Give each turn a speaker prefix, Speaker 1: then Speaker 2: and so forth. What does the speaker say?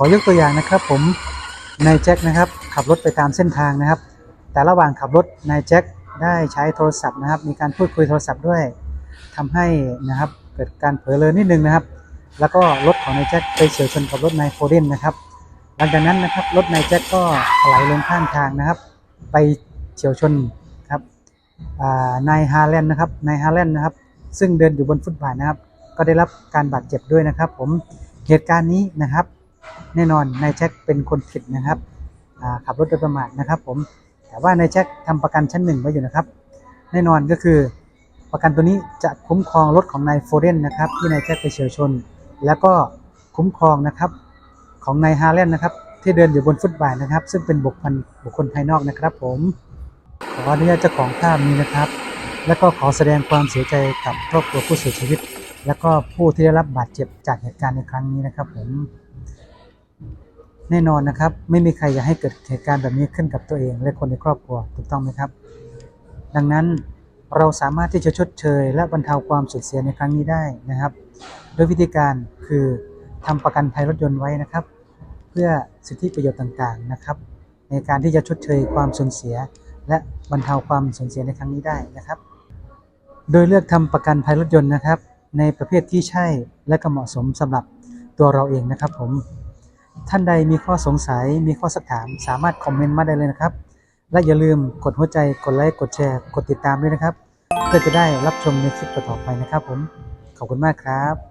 Speaker 1: ขอยกตัวอย่างนะครับ ผมนายแจ็คนะครับ ขับรถไปตามเส้นทางนะครับ แต่ระหว่างขับรถนายแจ็คได้ใช้โทรศัพท์นะครับ มีการพูดคุยโทรศัพท์ด้วยทำให้นะครับเกิดการเผลอเลอนิดนึงนะครับ แล้วก็รถของนายแจ็คไปเฉียวชนกับรถนายโฟเดนนะครับ หลังจากนั้นนะครับรถนายแจ็คก็ถลายลงข้างทางนะครับ ไปเฉียวชนครับนายฮาแลนด์นะครับนายฮาแลนด์นะครับ ซึ่งเดินอยู่บนฟุตบาทนะครับ ก็ได้รับการบาดเจ็บด้วยนะครับ ผมเหตุการณ์นี้นะครับ แน่นอนนายแจ็คเป็นคนผิดนะครับขับรถโดยประมาทนะครับผมแต่ว่านายแจ็คทำประกันชั้นหนึ่งไว้อยู่นะครับ แน่นอนก็คือประกันตัวนี้จะคุ้มครองรถของนายโฟเดนนะครับที่นายแจ็คไปเฉียวชน แล้วก็คุ้มครองนะครับของนายฮาแลนนะครับที่เดินอยู่บนฟุตบาทนะครับ ซึ่งเป็นบุคคลบุคคลภายนอกนะครับ ผมขออนุญาตเจ้าของภาพนี้นะครับ แล้วก็ขอแสดงความเสียใจกับครอบครัวผู้เสียชีวิต แล้วก็ผู้ที่ได้รับบาดเจ็บจากเหตุการณ์ในครั้งนี้นะครับผม แน่นอนนะครับ ไม่มีใครอยากให้เกิดเหตุการณ์แบบนี้ขึ้นกับตัวเอง และคนในครอบครัวถูกต้องไหมครับ ดังนั้นเราสามารถที่จะชดเชย และบรรเทาความสูญเสียในครั้งนี้ได้นะครับ โดยวิธีการคือทำประกันภัยรถยนต์ไว้นะครับ เพื่อสิทธิประโยชน์ต่างๆนะครับ ในการที่จะชดเชยความสูญเสีย และบรรเทาความสูญเสียในครั้งนี้ได้นะครับ โดยเลือกทำประกันภัยรถยนต์นะครับ ในประเภทที่ใช่และก็เหมาะสมสำหรับตัวเราเองนะครับผม ท่านใดมีข้อสงสัยมีข้อสักถาม สามารถคอมเมนต์มาได้เลยนะครับ และอย่าลืมกดหัวใจกดไลค์กดแชร์ กดติดตามด้วยนะครับ เพื่อจะได้รับชมในคลิปต่อๆไปนะครับผมขอบคุณมากครับ